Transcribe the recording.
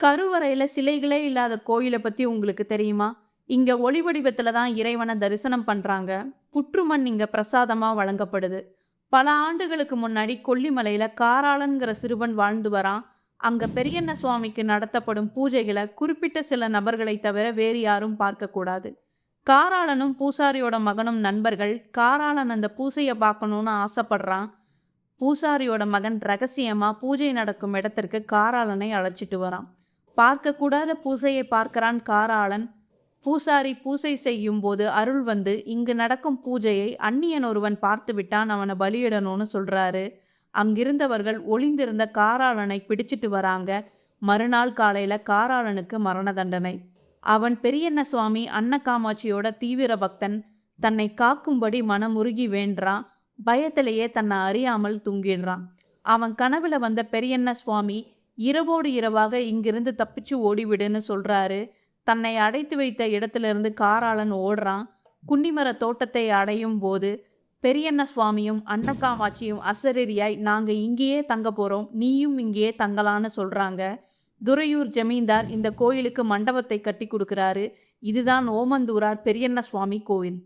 கருவறையில் சிலைகளே இல்லாத கோயிலை பற்றி உங்களுக்கு தெரியுமா? இங்கே ஒளி வடிவத்தில் தான் இறைவனை தரிசனம் பண்ணுறாங்க புற்றுமண் இங்கே பிரசாதமாக வழங்கப்படுது. பல ஆண்டுகளுக்கு முன்னாடி கொல்லிமலையில் காராளன்கிற சிறுவன் வாழ்ந்து வரான். அங்கே பெரியண்ண சுவாமிக்கு நடத்தப்படும் பூஜைகளை குறிப்பிட்ட சில நபர்களை தவிர வேறு யாரும் பார்க்கக்கூடாது காராளனும் பூசாரியோட மகனும் நண்பர்கள். காராளன் அந்த பூசையை பார்க்கணுன்னு ஆசைப்படுறான். பூசாரியோட மகன் ரகசியமாக பூஜை நடக்கும் இடத்திற்கு காராளனை அழைச்சிட்டு வரான். பார்க்கக்கூடாத பூசையை பார்க்கிறான் காராளன். பூசாரி பூசை செய்யும் போது அருள் வந்து இங்கு நடக்கும் பூஜையை அந்நியன் ஒருவன் பார்த்து விட்டான் அவனை பலியிடணும்னு சொல்றாரு. அங்கிருந்தவர்கள் ஒளிந்திருந்த காராளனை பிடிச்சிட்டு வராங்க. மறுநாள் காலையில காராளனுக்கு மரண தண்டனை. அவன் பெரியண்ண சுவாமி அன்னகாமாட்சியோட தீவிர பக்தன். தன்னை காக்கும்படி மனமுருகி வேண்டான் பயத்திலேயே தன்னை அறியாமல் தூங்கிடுறான். அவன் கனவுல வந்த பெரியண்ண சுவாமி இரவோடு இரவாக இங்கிருந்து தப்பிச்சு ஓடிவிடுன்னு சொல்கிறாரு தன்னை அடைத்து வைத்த இடத்திலிருந்து காராளன் ஓடுறான். குன்னிமர தோட்டத்தை அடையும் போது பெரியண்ண சுவாமியும் அன்னகாமாட்சியும் அசரீரியாய் நாங்கள் இங்கேயே தங்க போகிறோம் நீயும் இங்கேயே தங்கலான்னு சொல்கிறாங்க துரையூர் ஜமீன்தார் இந்த கோயிலுக்கு மண்டபத்தை கட்டி கொடுக்குறாரு. இதுதான் ஓமந்தூரார் பெரியண்ண சுவாமி கோவில்.